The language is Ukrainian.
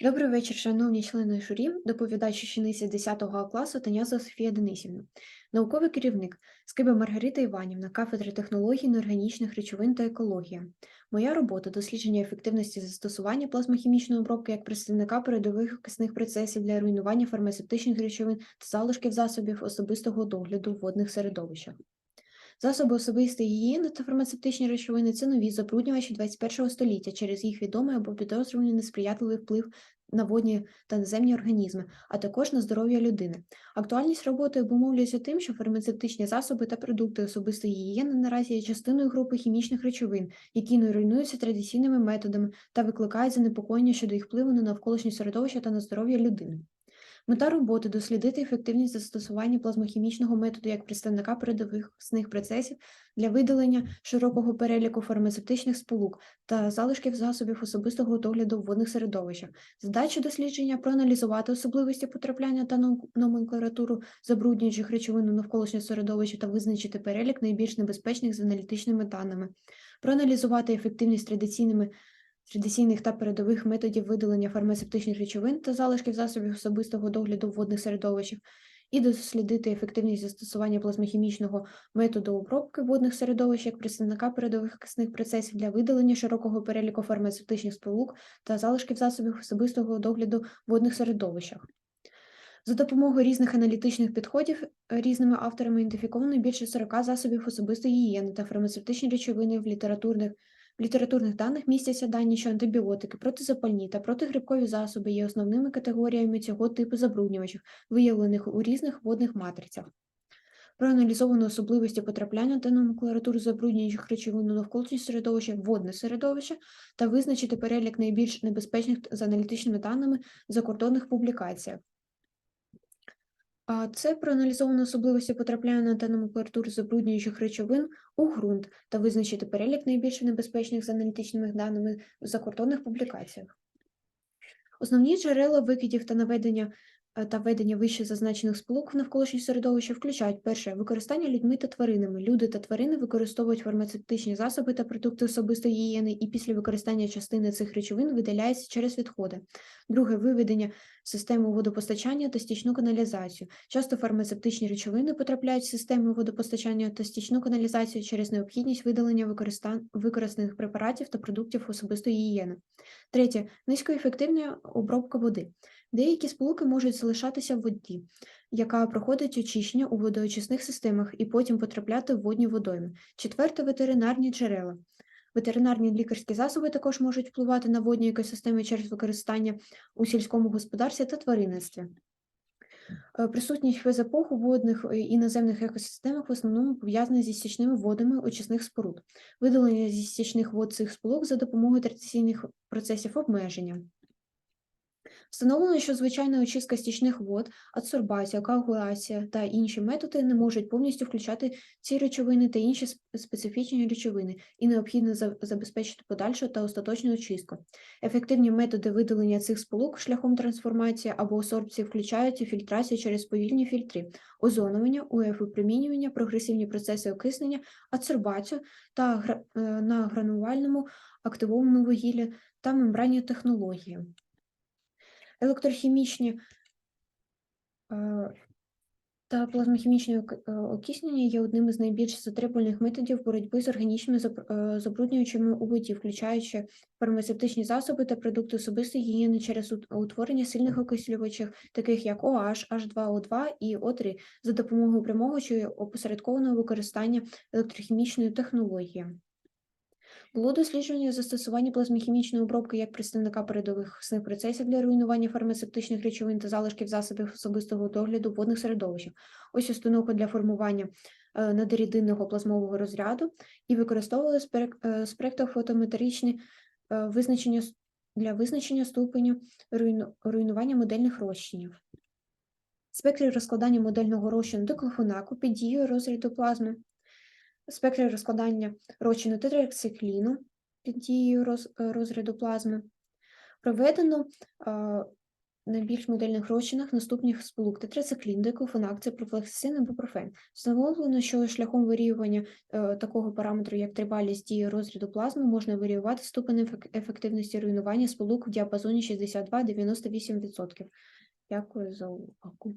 Добрий вечір, шановні члени журі, доповідач учениця 10 класу Таняза Софія Денисівна, науковий керівник Скиба Маргарита Іванівна, кафедри технологій неорганічних речовин та екологія. Моя робота дослідження ефективності застосування плазмохімічної обробки як представника передових кисних процесів для руйнування фармацевтичних речовин та залишків засобів особистого догляду в водних середовищах. Засоби особистої гігієни та фармацевтичні речовини це нові забруднювачі 21 століття через їх відомий або підозрюваний несприятливий вплив на водні та наземні організми, а також на здоров'я людини. Актуальність роботи обумовлюється тим, що фармацевтичні засоби та продукти особистої гігієни наразі є частиною групи хімічних речовин, які не руйнуються традиційними методами та викликають занепокоєння щодо їх впливу на навколишнє середовище та на здоров'я людини. Мета роботи дослідити ефективність застосування плазмохімічного методу як представника передових процесів для видалення широкого переліку фармацевтичних сполук та залишків засобів особистого догляду в водних середовищах. Задача дослідження проаналізувати особливості потрапляння та номенклатуру забруднюючих речовин у навколишнє середовище та визначити перелік найбільш небезпечних з аналітичними даними, проаналізувати ефективність традиційними традиційних та передових методів видалення фармацевтичних речовин та залишків засобів особистого догляду водних середовищах, і дослідити ефективність застосування плазмохімічного методу обробки водних середовищ як представника передових кисних процесів для видалення широкого переліку фармацевтичних сполук та залишків засобів особистого догляду в водних середовищах. За допомогою різних аналітичних підходів різними авторами ідентифіковано більше 40 засобів особистої гігієни та фармацевтичні речовини в літературних в літературних даних містяться дані, що антибіотики, протизапальні та протигрибкові засоби є основними категоріями цього типу забруднювачів, виявлених у різних водних матрицях. Проаналізовано особливості потрапляння та номенклатуру забруднюючих речовин у навколишнє середовище, водне середовище та визначити перелік найбільш небезпечних за аналітичними даними закордонних публікаціях. Це проаналізовано особливості потрапляння на номенклатури забруднюючих речовин у ґрунт та визначити перелік найбільш небезпечних за аналітичними даними в закордонних публікаціях. Основні джерела викидів та наведення та ведення вище зазначених сполук в навколишнє середовище включають перше використання людьми та тваринами. Люди та тварини використовують фармацевтичні засоби та продукти особистої гігієни, і після використання частини цих речовин видаляється через відходи. Друге виведення в систему водопостачання та стічну каналізацію. Часто фармацевтичні речовини потрапляють в систему водопостачання та стічну каналізацію через необхідність видалення використан- використаних препаратів та продуктів особистої гігієни. Третє низькоефективна обробка води. Деякі сполуки можуть залишатися в воді, яка проходить очищення у водоочисних системах і потім потрапляти в водні водойми. Четверте ветеринарні джерела. Ветеринарні лікарські засоби також можуть впливати на водні екосистеми через використання у сільському господарстві та тваринництві. Е, Присутність фезепох у водних е, і наземних екосистемах в основному пов'язана зі стічними водами очисних споруд, видалення зі стічних вод цих сполук за допомогою традиційних процесів обмеження. Встановлено, що звичайна очистка стічних вод, адсорбація, коагуляція та інші методи не можуть повністю включати ці речовини та інші специфічні речовини, і необхідно забезпечити подальшу та остаточну очистку. Ефективні методи видалення цих сполук шляхом трансформації або асорбції включають і фільтрацію через повільні фільтри, озонування, УФ-випромінювання, прогресивні процеси окиснення, адсорбацію та е, на гранувальному активованому вугіллі та мембранні технології. Електрохімічні та плазмохімічне ок- е, окиснення є одним із найбільш затребуваних методів боротьби з органічними е, забруднюючими у воді, включаючи фармацевтичні засоби та продукти особистої гігієни через утворення сильних окислювачів, таких як OH, H2O2 і O3, за допомогою прямого чи опосередкованого використання електрохімічної технології. Було дослідження застосування плазмохімічної обробки як представника передових сних процесів для руйнування фармацевтичних речовин та залишків засобів особистого догляду водних середовищах. Ось установка для формування е, надрідинного плазмового розряду і використовували е, спектрофотометричні е, визначення для визначення ступеню руйнування модельних розчинів. Спектри розкладання модельного розчину диклофенаку під дією розряду плазми, спектри розкладання розчину тетрацикліну під дією е, розряду плазми. Проведено е, найбільш модельних розчинах наступних сполук тетрациклін, диклофенак, профлексин або профен. Встановлено, що шляхом варіювання е, такого параметру, як тривалість дії розряду плазми, можна варіювати ступень ефек- ефективності руйнування сполук в діапазоні 62-98%. Дякую за увагу.